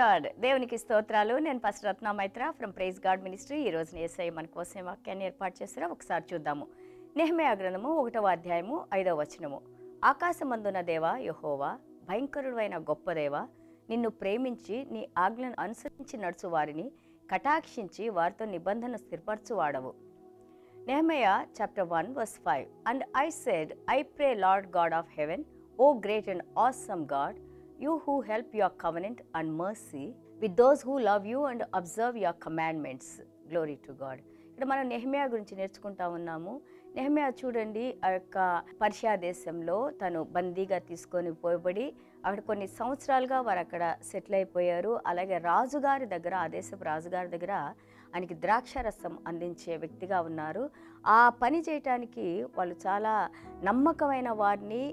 Lord దేవునికి స్తోత్రాలు. నేను first Ratna Maitra from praise God ministry ఈ రోజు ఏసఐ మన కోసం వాక్యాన్ని ఏర్పాటు చేస్తారా ఒకసారి చూద్దాము. నెహమయ గ్రంథము ఒకటవ అధ్యాయము ఐదవ వచనము. ఆకాశమందున దేవ యహోవా భయంకరుడైన గొప్ప దేవ నిన్ను ప్రేమించి నీ ఆజ్ఞను అనుసరించి నడుచు వారిని కటాక్షించి వారితో నిబంధన స్థిరపరచువాడవు. Nehemiah chapter 1 verse 5 And I said, I pray, Lord God of heaven, O great and awesome God, you who help your covenant and mercy with those who love you and observe your commandments. Glory to God. ఇక్కడ మనం నెహమియా గురించి నేర్చుకుంటా ఉన్నాము నెహమియా చూడండి ఆ యొక్క Persia దేశంలో తను బందీగా తీసుకొని పోయబడి అక్కడ కొన్ని సంవత్సరాలుగా వారు అక్కడ సెటిల్ అయిపోయారు అలాగే రాజుగారి దగ్గర ఆ దేశపు రాజుగారి దగ్గర ఆయనకి ద్రాక్షారసం అందించే వ్యక్తిగా ఉన్నారు ఆ పని చేయటానికి వాళ్ళు చాలా నమ్మకమైన వారిని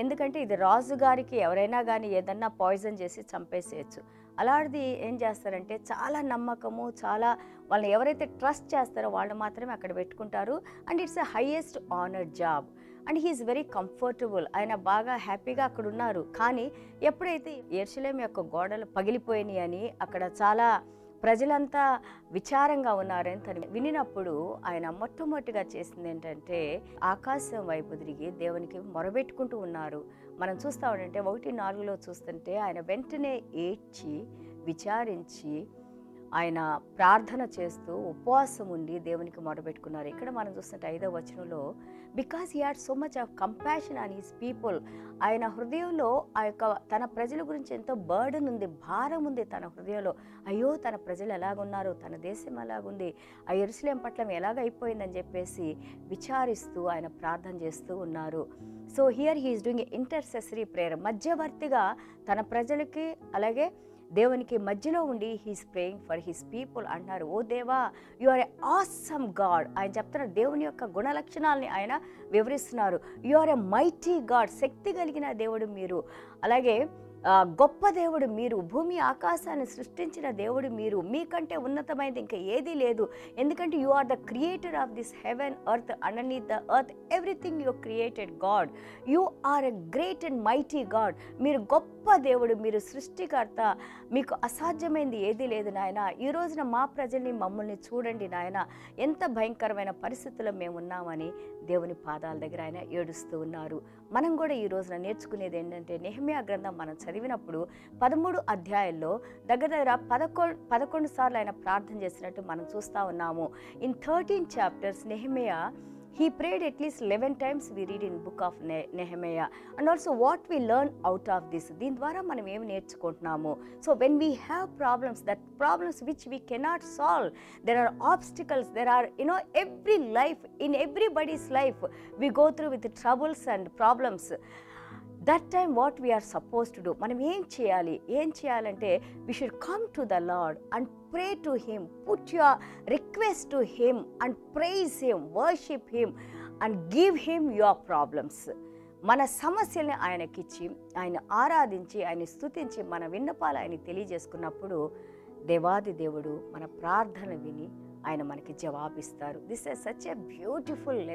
ఎందుకంటే ఇది రాజుగారికి ఎవరైనా కానీ ఏదన్నా పాయిజన్ చేసి చంపేసేయచ్చు. అలాంటిది ఏం చేస్తారంటే చాలా నమ్మకము చాలా వాళ్ళని ఎవరైతే ట్రస్ట్ చేస్తారో వాళ్ళు మాత్రమే అక్కడ పెట్టుకుంటారు. And it's a highest honour job and he's very comfortable ఆయన బాగా హ్యాపీగా అక్కడ ఉన్నారు. కానీ ఎప్పుడైతే ఎర్షలేం యొక్క గోడలు పగిలిపోయినాయి అని అక్కడ చాలా ప్రజలంతా విచారంగా ఉన్నారని తను వినినప్పుడు ఆయన మొట్టమొదటిగా చేసింది ఏంటంటే ఆకాశం వైపు తిరిగి దేవునికి మొరబెట్టుకుంటూ ఉన్నారు. మనం చూస్తా ఉంటే ఒకటి నాలుగులో చూస్తుంటే ఆయన వెంటనే ఏడ్చి విచారించి ఆయన ప్రార్థన చేస్తూ ఉపవాసం ఉండి దేవునికి మొరబెట్టుకున్నారు ఇక్కడ మనం చూస్తుంటే ఐదో వచనంలో because he had so much of compassion on his people ఆయన హృదయంలో ఆ యొక్క తన ప్రజల గురించి ఎంతో బర్డన్ ఉంది భారం ఉంది తన హృదయంలో. అయ్యో తన ప్రజలు ఎలాగున్నారు? తన దేశం ఎలాగుంది? ఆ ఎరుసలేం పట్ల ఎలాగైపోయిందని చెప్పేసి విచారిస్తూ ఆయన ప్రార్థన చేస్తూ ఉన్నారు. So here he's doing intercessory prayer మధ్యవర్తిగా తన ప్రజలకి అలాగే దేవునికి మధ్యలో ఉండి he's praying for his people అంటున్నారు. ఓ దేవా you are a awesome God ఆయన చెప్తున్నారు దేవుని యొక్క గుణ లక్షణాలని ఆయన వివరిస్తున్నారు. You are a mighty God శక్తి కలిగిన దేవుడు మీరు. అలాగే గొప్ప దేవుడు మీరు భూమి ఆకాశాన్ని సృష్టించిన దేవుడు మీరు. మీకంటే ఉన్నతమైనది ఇంకా ఏదీ లేదు. ఎందుకంటే you are the creator of this heaven earth underneath the earth everything you created God you are a great and mighty God మీరు గొప్ప దేవుడు మీరు సృష్టికర్త. మీకు అసాధ్యమైంది ఏదీ లేదు నాయన. ఈ రోజున మా ప్రజల్ని మమ్మల్ని చూడండి నాయన. ఎంత భయంకరమైన పరిస్థితుల్లో మేము ఉన్నామని దేవుని పాదాల దగ్గర ఆయన ఏడుస్తూ ఉన్నారు. మనం కూడా ఈ రోజున నేర్చుకునేది ఏంటంటే నెహమియా గ్రంథం మనం చదివినప్పుడు పదమూడు అధ్యాయాల్లో దగ్గర దగ్గర పదకొండు పదకొండు సార్లు ఆయన ప్రార్థన చేసినట్టు మనం చూస్తూ ఉన్నాము. In thirteen chapters Nehemiah he prayed at least eleven times we read in book of Nehemiah and also what we learn out of this దీని ద్వారా మనం ఏమి నేర్చుకుంటున్నాము? So when we have problems that problems which we cannot solve there are obstacles there are you know every life in everybody's life we go through with troubles and problems that time what we're suppose to do మనం ఏం చేయాలి? ఏం చేయాలంటే we should come to the Lord and pray to him put your request to him and praise him worship him and give him your problems మన సమస్యల్ని ఆయనకిచ్చి ఆయన ఆరాధించి ఆయన స్తుతించి మన విన్నపాలు ఆయన తెలియజేసుకున్నప్పుడు దేవాది దేవుడు మన ప్రార్థన విని ఆయన మనకి జవాబిస్తారు. This is such a beautiful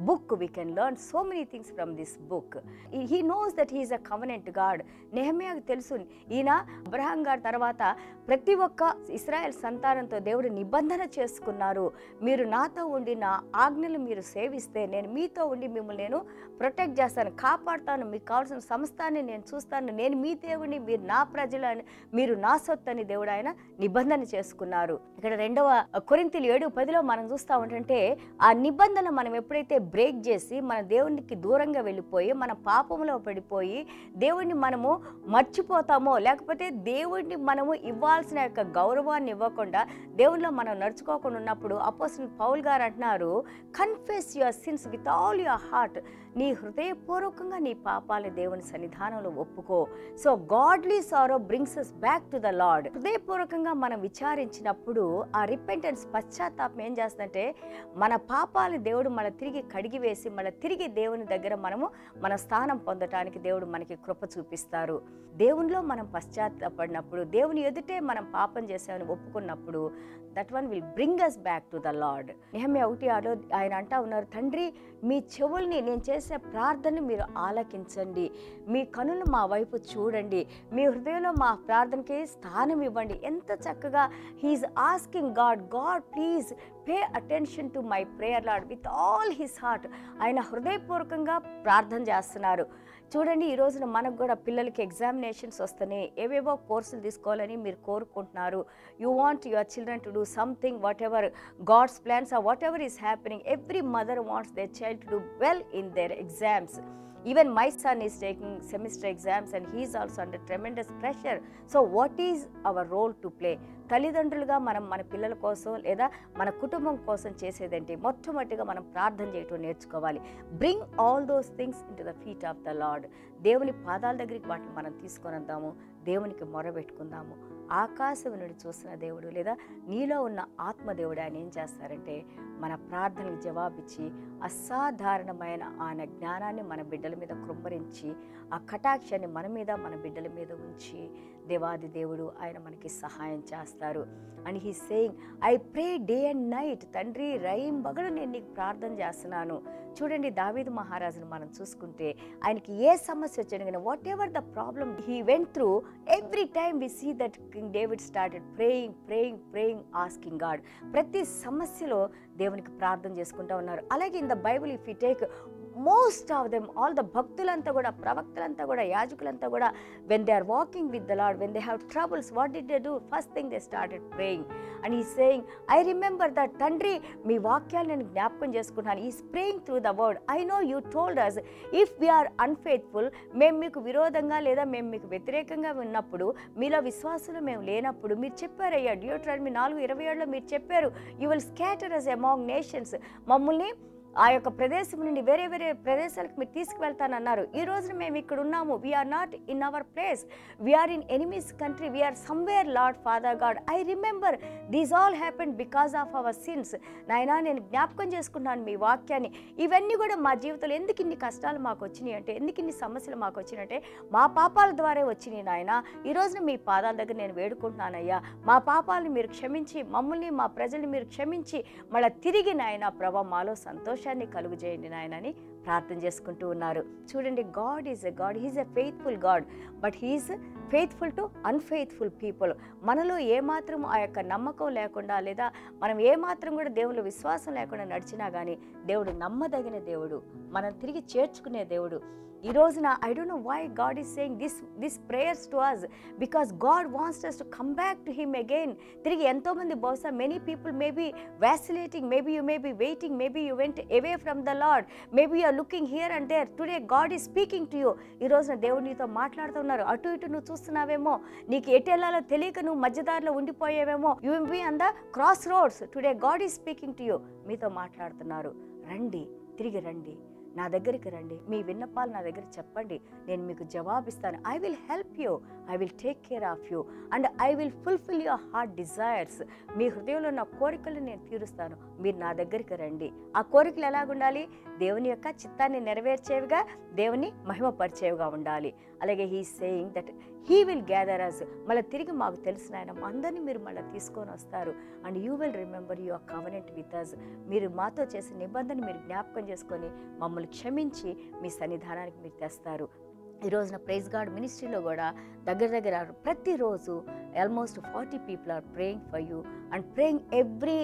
book we can learn so many things from this book he knows that he's a covenant God నెహమియాకు తెలుసు. ఈయన అబ్రహాం గారి తర్వాత ప్రతి ఒక్క ఇస్రాయల్ సంతానంతో దేవుడు నిబంధన చేసుకున్నారు. మీరు నాతో ఉండి నా ఆజ్ఞలు మీరు సేవిస్తే నేను మీతో ఉండి మిమ్మల్ని నేను ప్రొటెక్ట్ చేస్తాను. కాపాడుతాను. మీకు కావాల్సిన సంస్థాన్ని నేను చూస్తాను. నేను మీ దేవుడిని మీరు నా ప్రజలని మీరు నా సొత్తు అని దేవుడు ఆయన నిబంధన చేసుకున్నారు. ఇక్కడ రెండవ కొరింత కొరింతలు ఏడు పదిలో మనం చూస్తూ ఉంటుంటే ఆ నిబంధన మనం ఎప్పుడైతే బ్రేక్ చేసి మన దేవునికి దూరంగా వెళ్ళిపోయి మన పాపంలో పడిపోయి దేవుణ్ణి మనము మర్చిపోతామో లేకపోతే దేవుణ్ణి మనము ఇవ్వాల్సిన యొక్క గౌరవాన్ని ఇవ్వకుండా దేవునిలో మనం నడుచుకోకుండా ఉన్నప్పుడు అపోసిన పౌల్ గారు అంటున్నారు confess your sins with all your heart నీ హృదయపూర్వకంగా నీ పాపాలు దేవుని సన్నిధానంలో ఒప్పుకో. So godly sorrow brings us back to the Lord హృదయపూర్వకంగా మనం విచారించినప్పుడు ఆ రిపెంటెన్స్ పశ్చాత్తాపం ఏం చేస్తుందంటే మన పాపాలు దేవుడు మన తిరిగి కడిగివేసి మన తిరిగి దేవుని దగ్గర మనము మన స్థానం పొందటానికి దేవుడు మనకి కృప చూపిస్తారు. దేవునిలో మనం పశ్చాత్తాపడినప్పుడు దేవుని ఎదుటే మనం పాపం చేసామని ఒప్పుకున్నప్పుడు that one will bring us back to the Lord Nehemiah ఒకటి ఆలో ఆయన అంటా ఉన్నారు తండ్రి మీ చెవుల్ని నేను చేసే ప్రార్థన మీరు ఆలకించండి. మీ కనులు మా వైపు చూడండి. మీ హృదయంలో మా ప్రార్థనకి స్థానం ఇవ్వండి. ఎంత చక్కగా he's asking God God please pay attention to my prayer Lord with all his heart ఆయన హృదయపూర్వకంగా ప్రార్థన చేస్తున్నారు. చూడండి ఈ రోజున మనకు కూడా పిల్లలకి ఎగ్జామినేషన్స్ వస్తున్నాయి. ఏవేవో కోర్సులు తీసుకోవాలని మీరు కోరుకుంటున్నారు. You want your children to do something whatever God's plans are whatever is happening every mother wants they child to do well in their exams even my son is taking semester exams and he's also under tremendous pressure so what is our role to play తల్లిదండ్రులుగా మనం మన పిల్లల కోసం లేదా మన కుటుంబం కోసం చేసేదంటే? మొట్టమొదటిగా మనం ప్రార్థన చేయటం నేర్చుకోవాలి. Bring all those things into the feet of the Lord దేవుని పాదాల దగ్గరికి వాటిని మనం తీసుకొని వద్దాము. దేవునికి మొరబెట్టుకుందాము. ఆకాశం నుండి చూసిన దేవుడు లేదా నీలో ఉన్న ఆత్మదేవుడు ఆయన ఏం చేస్తారంటే మన ప్రార్థనకు జవాబిచ్చి అసాధారణమైన ఆయన జ్ఞానాన్ని మన బిడ్డల మీద కృంభరించి ఆ కటాక్షాన్ని మన మీద మన బిడ్డల మీద ఉంచి దేవాది దేవుడు ఆయన మనకి సహాయం చేస్తారు. And he saying I pray day and night తండ్రి రైం బగడు నేను నీకు ప్రార్థన చేస్తున్నాను. చూడండి దావీదు మహారాజును మనం చూసుకుంటే ఆయనకి ఏ సమస్య వచ్చాడు కానీ whatever the problem he went through every time we see that king David started praying praying praying asking God ప్రతి సమస్యలో దేవునికి ప్రార్థన చేసుకుంటా ఉన్నారు. అలాగే in the Bible if you take most of them all the భక్తులంతా కూడా ప్రవక్తలంతా కూడా యాజకులంతా కూడా when they are walking with the Lord when they have troubles what did they do first thing they started praying and ఈ saying I remember that తండ్రి మీ వాక్యాలు నేను జ్ఞాపకం చేసుకుంటాను ఈ spraying through the word I know you told us if we're unfaithful మేము మీకు విరోధంగా లేదా మేము మీకు వ్యతిరేకంగా ఉన్నప్పుడు మీలో విశ్వాసులు మేము లేనప్పుడు మీరు చెప్పారయ్యా డియోట్రాన్ మీ నాలుగు ఇరవై ఏళ్ళలో మీరు చెప్పారు you will scatter us among nations మమ్మల్ని ఆ యొక్క ప్రదేశం నుండి వేరే వేరే ప్రదేశాలకు మీరు తీసుకువెళ్తానన్నారు. ఈ రోజున మేము ఇక్కడ ఉన్నాము. We're not in our place we're in enemies country we're somewhere Lord father God I remember these all happen because of our sins నాయనా నేను జ్ఞాపకం చేసుకున్నాను మీ వాక్యాన్ని. ఇవన్నీ కూడా మా జీవితంలో ఎందుకు ఇన్ని కష్టాలు మాకు వచ్చినాయి అంటే ఎందుకు ఇన్ని సమస్యలు మాకు వచ్చినాయంటే మా పాపాల ద్వారా వచ్చినాయి నాయన. ఈ రోజున మీ పాదాల దగ్గర నేను వేడుకుంటున్నానయ్యా. మా పాపాలను మీరు క్షమించి మమ్మల్ని మా ప్రజల్ని మీరు క్షమించి మళ్ళీ తిరిగి నాయన ప్రభా మాలో సంతోషం సంతోషాన్ని కలుగజేయండి నాయనని ప్రార్థన చేసుకుంటూ ఉన్నారు. చూడండి God is a God he's a faithful God but he's faithful to unfaithful people మనలో ఏమాత్రం ఆ యొక్క నమ్మకం లేకుండా లేదా మనం ఏమాత్రం కూడా దేవుళ్ళు విశ్వాసం లేకుండా నడిచినా కానీ దేవుడు నమ్మదగిన దేవుడు మనం తిరిగి చేర్చుకునే దేవుడు. ఈ రోజున I don't know why God is saying this this prayers to us because God wants us to come back to him again తిరిగి ఎంతోమంది బహుశా many people maybe vacillating maybe you maybe waiting maybe you went away from the Lord maybe you're looking here and there today God is speaking to you ఈ రోజున దేవుడు నీతో మాట్లాడుతున్నారు అటు ఇటు నువ్వు చూస్తున్నావేమో నీకు ఎటు వెళ్ళాలో తెలియక నువ్వు మధ్యదారిలో ఉండిపోయావేమో. You will be on the cross roads today God is speaking to you మీతో మాట్లాడుతున్నారు. రండి తిరిగి రండి. నా దగ్గరికి రండి. మీ విన్నపాలు నా దగ్గర చెప్పండి. నేను మీకు జవాబిస్తాను. I will help you I will take care of you and I will fulfil your heart desires మీ హృదయంలో ఉన్న కోరికలు నేను తీరుస్తాను. మీరు నా దగ్గరికి రండి. ఆ కోరికలు ఎలాగుండాలి? దేవుని యొక్క చిత్తాన్ని నెరవేర్చేవిగా దేవుని మహిమపరిచేవిగా ఉండాలి. అలాగే he saying that he will gather us మళ్ళీ తిరిగి మాకు తెలిసిన ఆయన అందరినీ మీరు మళ్ళీ తీసుకొని వస్తారు. And you will remember your covenant with us మీరు మాతో చేసిన నిబంధన మీరు జ్ఞాపకం చేసుకొని మమ్మల్ని క్షమించి మీ సన్నిధానానికి మీరు తెస్తారు. ఈ రోజున ప్రైజ్ గాడ్ మినిస్ట్రీలో కూడా దగ్గర దగ్గర ప్రతిరోజు almost forty people are praying for you and praying every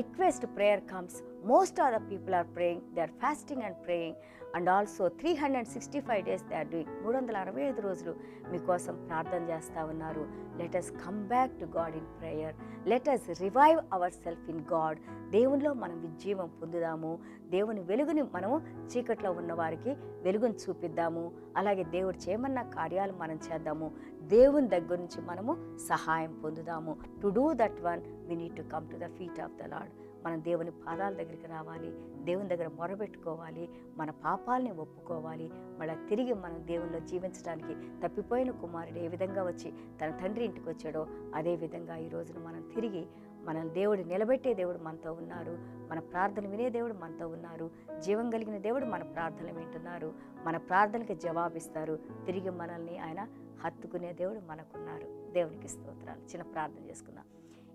request prayer comes most of the people are praying they are fasting and praying and also three hundred sixty five days they are doing మూడు వందల అరవై ఐదు రోజులు మీకోసం ప్రార్థన చేస్తూ ఉన్నారు. Let us come back to God in prayer let us revive our self in God దేవునిలో మనం విజీవం పొందుదాము. దేవుని వెలుగుని మనము చీకట్లో ఉన్న వారికి వెలుగుని చూపిద్దాము. అలాగే దేవుడు చేయమన్న కార్యాలు మనం చేద్దాము. దేవుని దగ్గర నుంచి మనము సహాయం పొందుదాము. To do that one we need to come to the feet of the Lord మనం దేవుని పాదాల దగ్గరికి రావాలి దేవుని దగ్గర మొరబెట్టుకోవాలి మన పాపాలని ఒప్పుకోవాలి మళ్ళీ తిరిగి మనం దేవుల్లో జీవించడానికి తప్పిపోయిన కుమారుడు ఏ విధంగా వచ్చి తన తండ్రి ఇంటికి వచ్చాడో అదే విధంగా ఈ రోజున మనం తిరిగి మన దేవుడు నిలబెట్టే దేవుడు మనతో ఉన్నారు మన ప్రార్థన వినే దేవుడు మనతో ఉన్నారు జీవం కలిగిన దేవుడు మన ప్రార్థనలు వింటున్నారు మన ప్రార్థనకి జవాబిస్తారు తిరిగి మనల్ని ఆయన హత్తుకునే దేవుడు మనకున్నారు. దేవునికి స్తోత్రాలు. చిన్న ప్రార్థన చేసుకుందాం.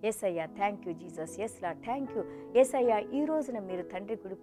ఎస్ అయ్యా థ్యాంక్ యూ జీసస్ ఎస్లా థ్యాంక్ యూ ఎస్ అయ్యా ఈ రోజున మీరు తండ్రి కుడి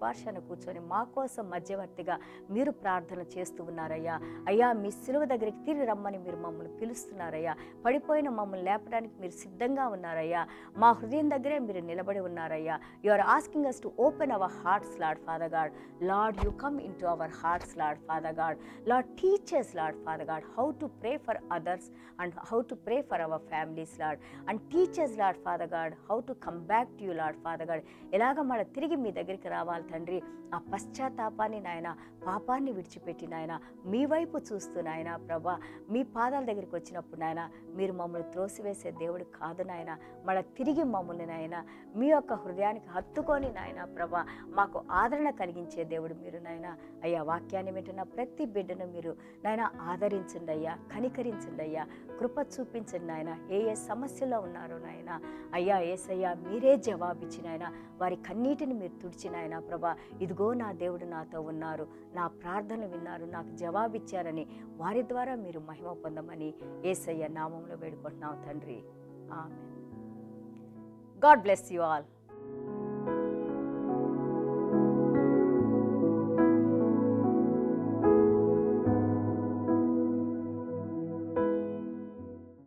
కూర్చొని మా కోసం మధ్యవర్తిగా మీరు ప్రార్థన చేస్తూ ఉన్నారయ్యా. అయ్యా మీ సిలువ దగ్గరికి తిరిగి రమ్మని మీరు మమ్మల్ని పిలుస్తున్నారయ్యా. పడిపోయిన మమ్మల్ని లేపడానికి మీరు సిద్ధంగా ఉన్నారయ్యా. మా హృదయం దగ్గరే మీరు నిలబడి ఉన్నారయ్యా. You are asking us to open our hearts Lord father God Lord you come into our hearts Lord father God Lord teach us Lord father God how to pray for others and how to pray for our families Lord and teach us Lord father God how to come back to you Lord father God ఎలాగ మన తిరిగి మీ దగ్గరికి రావాలి తండ్రి? ఆ పశ్చాత్తాపాన్ని నాయన పాపాన్ని విడిచిపెట్టి నాయన మీ వైపు చూస్తూ నాయన ప్రభా మీ పాదాల దగ్గరికి వచ్చినప్పుడు నాయన మీరు మమ్మల్ని త్రోసివేసే దేవుడు కాదు నాయన. మళ్ళీ తిరిగి మమ్మల్ని నాయన మీ యొక్క హృదయానికి హత్తుకొని నాయన ప్రభా మాకు ఆదరణ కలిగించే దేవుడు మీరు నాయన. అయ్యా వాక్యాన్ని వింటున్న ప్రతి బిడ్డను మీరు నాయన ఆదరించండి అయ్యా కనికరించండి అయ్యా కృప చూపించండి నాయన. ఏ ఏ సమస్యలో ఉన్నారో నాయన అయ్యా ఏసయ్యా మీరే జవాబిచ్చినాయన వారి కన్నీటిని మీరు తుడిచినాయన ప్రభా. ఇదిగో నా దేవుడు నాతో ఉన్నారు నా ప్రార్థన విన్నారు నాకు జవాబిచ్చారని వారి ద్వారా మీరు మహిమ పొందమని ఏసయ్య నామంలో వేడుకుంటున్నాం తండ్రి. ఆమె గాడ్ బ్లెస్ యు ఆల్.